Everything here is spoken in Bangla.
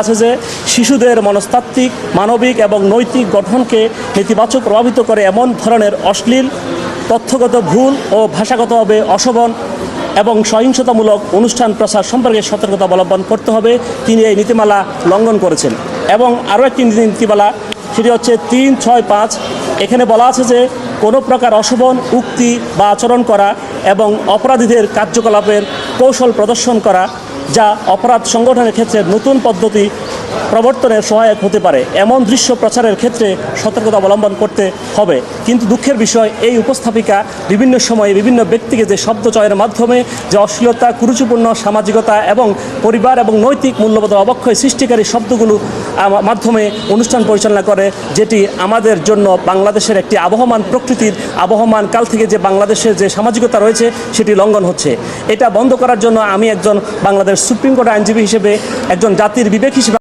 আছে যে শিশুদের মনস্তাত্ত্বিক, মানবিক এবং নৈতিক গঠনকে নেতিবাচক প্রভাবিত করে এমন ধরনের অশ্লীল, তথ্যগত ভুল ও ভাষাগতভাবে অশোভন এবং সহিংসতামূলক অনুষ্ঠান প্রচার সম্পর্কে সতর্কতা অবলম্বন করতে হবে, তিনি এই নীতিমালা লঙ্ঘন করেছেন। এবং আরও একটি নীতিমালা, সেটি হচ্ছে তিন ছয় পাঁচ, এখানে বলা আছে যে কোনো প্রকার অশোভন, উক্তি বা আচরণ করা এবং অপরাধীদের কার্যকলাপের কৌশল প্রদর্শন করা যা অপরাধ সংগঠনের ক্ষেত্রে নতুন পদ্ধতি প্রবর্তনের সহায়ক হতে পারে। এমন দৃশ্য প্রচারের ক্ষেত্রে সতর্কতা অবলম্বন করতে হবে। কিন্তু দুঃখের বিষয়, এই উপস্থাপিকা বিভিন্ন সময়ে বিভিন্ন ব্যক্তিকে যে শব্দ চয়ের মাধ্যমে যে অশ্লীলতা, কুরুচিপূর্ণ সামাজিকতা এবং পরিবার এবং নৈতিক মূল্যবোধের অবক্ষয় সৃষ্টিকারী শব্দগুলো মাধ্যমে অনুষ্ঠান পরিচালনা করে, যেটি আমাদের জন্য বাংলাদেশের একটি আবহমান প্রকৃতির আবহমান কাল থেকে যে বাংলাদেশের যে সামাজিকতা রয়েছে, সেটি লঙ্ঘন হচ্ছে। এটা বন্ধ করার জন্য আমি একজন বাংলাদেশ সুপ্রিম কোর্ট আইনজীবী হিসেবে, একজন জাতির বিবেক হিসেবে